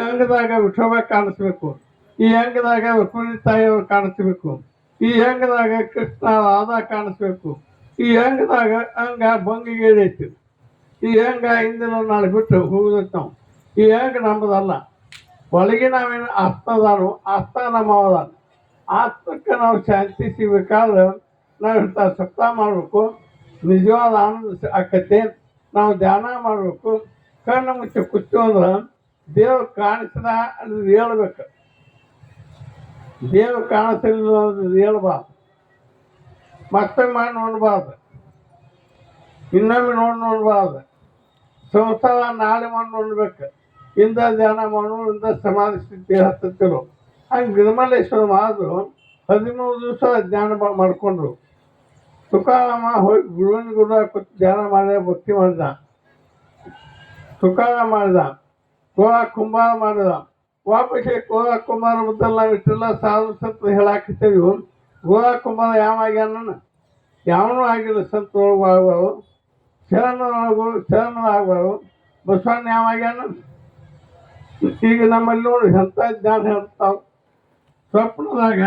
ಅಂಗದಾಗ ವಿಠೋಬ ಕಾಣಿಸ್ಬೇಕು? ಈ ಅಂಗದಾಗ ರುಕ್ಮಿಣಿ ತಾಯಿಯವರು ಕಾಣಿಸ್ಬೇಕು? ಈ ಅಂಗದಾಗ ಕೃಷ್ಣ ರಾಧ ಕಾಣಿಸ್ಬೇಕು? ಈ ಅಂಗದಾಗ ಅಂಗ ಬಂಗಿ ಐತಿ ಈ ಅಂಗ ಹಿಂದಿನ ನಾಳೆ ಬಿಟ್ಟು ಹೋಗುದೈತೆ ನಾವು? ಈ ಅಂಗ ನಮ್ಮದಲ್ಲ? ಒಳಗೆ ನಾವೇನು ಆಸ್ತದಾನು ಆಸ್ತ ನಮ್ಮವದಾನ ಆತ್ಮಕ್ಕೆ ನಾವು ಶಾಂತಿ ಸಿಗ್ಬೇಕಾದ್ರೆ ನಾವು ಇಂಥ ಸಪ್ತ ಮಾಡಬೇಕು. ನಿಜವಾದ ಆನಂದ ಆಕತೆ ನಾವು ಧ್ಯಾನ ಮಾಡಬೇಕು. ಕಣ್ಣು ಮುಚ್ಚಿ ಅಂದ್ರೆ ದೇವ್ರು ಕಾಣಿಸದ ಅದು ಹೇಳ್ಬೇಕು. ದೇವ್ರು ಕಾಣಿಸಲಿಲ್ಲ ಅಂದ್ರೆ ಹೇಳ್ಬಾರ್ದು. ಮತ್ತೆ ಮಾಡಿ ನೋಡ್ಬಾರ್ದು. ಇನ್ನೊಮ್ಮೆ ನೋಡಿ ನೋಡ್ಬಾರ್ದು. ಸಂಸಾರ ನಾಳೆ ಮಾಡಿ ನೋಡ್ಬೇಕು. ಇಂದ ಧ್ಯಾನ ಮಾಡು ಇಂದ ಸಮಾಧಿ ಸ್ಥಿತಿ ಹತ್ತಿರು ಹಂಗೆ ಗಿರಿಮಲ್ಲೇಶ್ವರ ಮಾದ್ರು ಹದಿಮೂರು ದಿವಸ ಧ್ಯಾನ ಮಾಡಿಕೊಂಡ್ರು. ತುಕಾರಾಮ ಹೋಗಿ ಗುರುವಿನ ಗುರು ಧ್ಯಾನ ಮಾಡಿದ ಭಕ್ತಿ ಮಾಡಿದ. ತುಕಾರಾಮ ಮಾಡಿದ. ಕೋಳ ಕುಂಬಾರ ಮಾಡಿದ ವಾಪಸ್ ಕೋಳ ಕುಂಬಾರ ಮುದ್ದಲ್ಲ ನಾವು ಇಷ್ಟೆಲ್ಲ ಸಾಧು ಸಂತ ಹೇಳಾಕಿದ್ದೇವೆ ಗೋಳ ಕುಂಬಾರ ಯಾವಾಗ್ಯಾನ ಯಾವನೂ ಆಗಿಲ್ಲ ಸಂತ ಒಳಗಾಗಬಾರು ಶರಣರು ಶರಣರಾಗಬಾರು ಬಸವಣ್ಣ ಯಾವಾಗ್ಯಾನ? ಈಗ ನಮ್ಮಲ್ಲಿ ನೋಡಿ ಎಂಥ ಜ್ಞಾನ ಹೇಳ್ತಾವ ಸ್ವಪ್ನದಾಗ